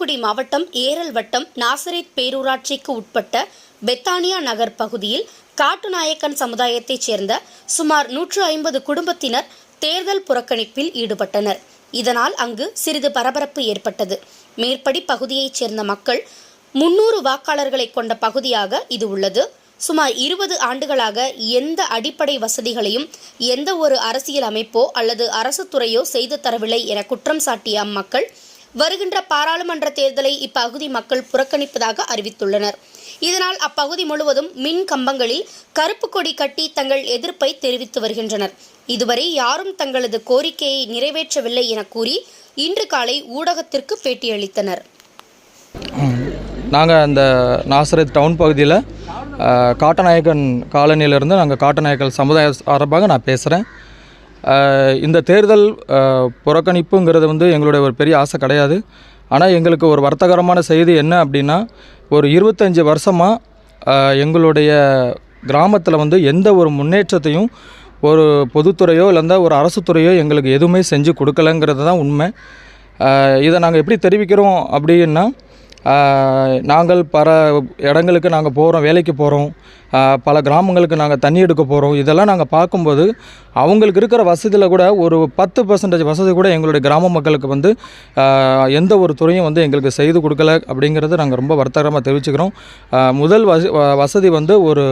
தூத்துக்குடி மாவட்டம் ஏரல் வட்டம் நாசரேத் பேரூராட்சிக்கு உட்பட்ட பெத்தானியா நகர் பகுதியில் காட்டுநாயக்கன் சமுதாயத்தைச் சேர்ந்த சுமார் நூற்று ஐம்பது குடும்பத்தினர் தேர்தல் புறக்கணிப்பில் ஈடுபட்டனர். இதனால் அங்கு சிறிது பரபரப்பு ஏற்பட்டது. மேற்படி பகுதியைச் சேர்ந்த மக்கள் முன்னூறு வாக்காளர்களை கொண்ட பகுதியாக இது உள்ளது. சுமார் இருபது ஆண்டுகளாக எந்த அடிப்படை வசதிகளையும் எந்த ஒரு அரசியல் அமைப்போ அல்லது அரசு துறையோ செய்து தரவில்லை என குற்றம் சாட்டிய அம்மக்கள் வருகின்ற பாராளுமன்ற தேர்தலை இப்பகுதி மக்கள் புறக்கணிப்பதாக அறிவித்துள்ளனர். இதனால் அப்பகுதி முழுவதும் மின் கம்பங்களில் கருப்பு கொடி கட்டி தங்கள் எதிர்ப்பை தெரிவித்து வருகின்றனர். இதுவரை யாரும் தங்களது கோரிக்கையை நிறைவேற்றவில்லை என கூறி இன்று காலை ஊடகத்திற்கு பேட்டியளித்தனர். நாங்கள் அந்த நாசரத் டவுன் பகுதியில் காட்டநாயக்கன் காலனியிலிருந்து நாங்கள் காட்டநாயக்கன் சமுதாய சார்பாக நான் பேசுகிறேன் இந்த தேர்தல் புறக்கணிப்புங்கிறது வந்து எங்களுடைய ஒரு பெரிய ஆசை கிடையாது. ஆனால் எங்களுக்கு ஒரு வர்த்தகரமான செய்தி என்ன அப்படின்னா ஒரு இருபத்தஞ்சி வருஷமாக எங்களுடைய கிராமத்தில் வந்து எந்த ஒரு முன்னேற்றத்தையும் ஒரு பொதுத்துறையோ இல்லைன்னா ஒரு அரசு துறையோ எங்களுக்கு எதுவுமே செஞ்சு கொடுக்கலங்கிறது தான் உண்மை. இதை நாங்கள் எப்படி தெரிவிக்கிறோம் அப்படின்னா நாங்கள் பல இடங்களுக்கு நாங்கள் போகிறோம் வேலைக்கு போகிறோம் பல கிராமங்களுக்கு நாங்கள் தண்ணி எடுக்க போகிறோம் இதெல்லாம் நாங்கள் பார்க்கும்போது அவங்களுக்கு இருக்கிற வசதியில் கூட ஒரு பத்து பர்சன்டேஜ் வசதி கூட எங்களுடைய கிராம மக்களுக்கு வந்து எந்த ஒரு துறையும் வந்து எங்களுக்கு செய்து கொடுக்கல அப்படிங்கிறது நாங்கள் ரொம்ப வருத்தகரமாக தெரிவிச்சுக்கிறோம். முதல் வசதி வந்து ஒரு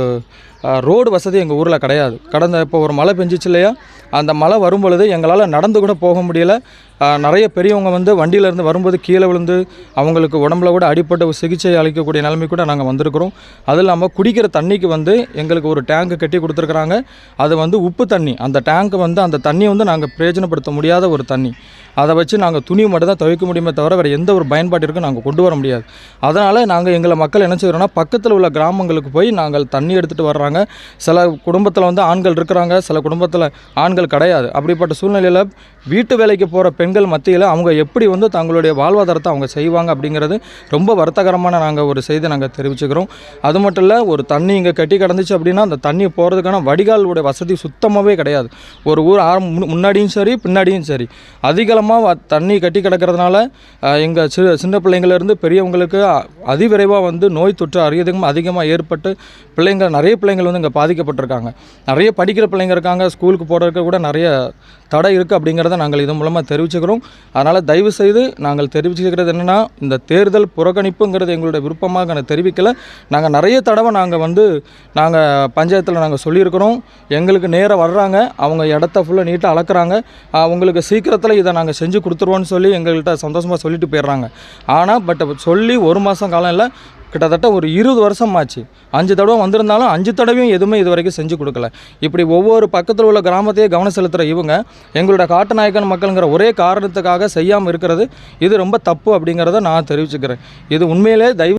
ரோடு வசதி எங்கள் ஊரில் கிடையாது. கடந்த இப்போ ஒரு மழை பெஞ்சிச்சு இல்லையா? அந்த மழை வரும் பொழுது எங்களால் நடந்து கூட போக முடியல. நிறைய பெரியவங்க வந்து வண்டியிலேருந்து வரும்போது கீழே விழுந்து அவங்களுக்கு உடம்புல கூட அடிப்பட்ட ஒரு சிகிச்சை அளிக்கக்கூடிய நிலைமை கூட நாங்கள் வந்திருக்கிறோம். அது இல்லாமல் குடிக்கிற தண்ணிக்கு வந்து எங்களுக்கு ஒரு டேங்க் கட்டி கொடுத்துருக்குறாங்க. அது வந்து உப்பு தண்ணி. அந்த டேங்க்கு வந்து அந்த தண்ணியை வந்து நாங்கள் பிரயோஜனப்படுத்த முடியாத ஒரு தண்ணி. அதை வச்சு நாங்கள் துணி மட்டும் தான் துவைக்க முடியுமே தவிர வேறு எந்த ஒரு பயன்பாட்டிற்கும் நாங்கள் கொண்டு வர முடியாது. அதனால் நாங்கள் எங்களை மக்கள் என்ன செய்கிறோன்னா பக்கத்தில் உள்ள கிராமங்களுக்கு போய் நாங்கள் தண்ணி எடுத்துகிட்டு வர்றாங்க. சில குடும்பத்தில் வந்து ஆண்கள் இருக்கிறாங்க. சில குடும்பத்தில் ஆண்கள் கிடையாது. அப்படிப்பட்ட சூழ்நிலையில் வீட்டு வேலைக்கு போகிற பெண்கள் மத்தியில் அவங்க எப்படி வந்து தங்களுடைய வாழ்வாதாரத்தை அவங்க செய்வாங்க அப்படிங்கிறது ரொம்ப வருத்தகரமான நாங்கள் ஒரு செய்தி நாங்கள் தெரிவிச்சுக்கிறோம். அது மட்டும் இல்லை ஒரு தண்ணி இங்கே கட்டி கிடந்துச்சு அப்படின்னா அந்த தண்ணி போகிறதுக்கான வடிகாலுடைய வசதி சுத்தமாகவே கிடையாது. ஒரு ஊர் ஆரம் முன்னாடியும் சரி பின்னாடியும் சரி. அதிகளமாக தண்ணி கட்டி கிடக்கிறதுனால எங்கள் சிறு சின்ன பிள்ளைங்கள்லேருந்து பெரியவங்களுக்கு அதிவிரைவாக வந்து நோய் தொற்று அதிகம் அதிகமாக ஏற்பட்டு பிள்ளைங்க நிறைய பிள்ளைங்கள் வந்து இங்கே பாதிக்கப்பட்டிருக்காங்க. நிறைய படிக்கிற பிள்ளைங்க இருக்காங்க ஸ்கூலுக்கு போகிறதுக்கு கூட நிறைய தடை இருக்குது அப்படிங்கிறத நாங்கள் இது மூலமாக தெரிவிச்சுக்கிறோம். அதனால் தயவு செய்து நாங்கள் தெரிவிச்சுக்கிறது என்னென்னா இந்த தேர்தல் புறக்கணிப்புங்கிறது எங்களுடைய விருப்பமாக நான் தெரிவிக்கலை. நாங்கள் நிறைய தடவை நாங்கள் வந்து நாங்கள் பஞ்சாயத்தில் நாங்கள் சொல்லியிருக்கிறோம். எங்களுக்கு நேராக வர்றாங்க. அவங்க இடத்த ஃபுல்லாக நீட்டாக அளக்குறாங்க. அவங்களுக்கு சீக்கிரத்தில் இதை நாங்கள் செஞ்சு கொடுத்துருவோன்னு சொல்லி எங்கள்கிட்ட சந்தோஷமாக சொல்லிட்டு போயிடுறாங்க. ஆனால் பட் சொல்லி ஒரு மாதம் காலம் இல்லை. கிட்டத்தட்ட ஒரு இருபது வருஷம் ஆச்சு அஞ்சு தடவை வந்திருந்தாலும் அஞ்சு தடவையும் எதுவுமே இது வரைக்கும் செஞ்சு கொடுக்கல. இப்படி ஒவ்வொரு பக்கத்தில் உள்ள கிராமத்தையே கவனம் செலுத்துகிற இவங்க எங்களோட காட்டுநாயக்கன் மக்களுங்கிற ஒரே காரணத்துக்காக செய்யாமல் இருக்கிறது. இது ரொம்ப தப்பு அப்படிங்கிறத நான் தெரிவிச்சுக்கிறேன். இது உண்மையிலே தயவு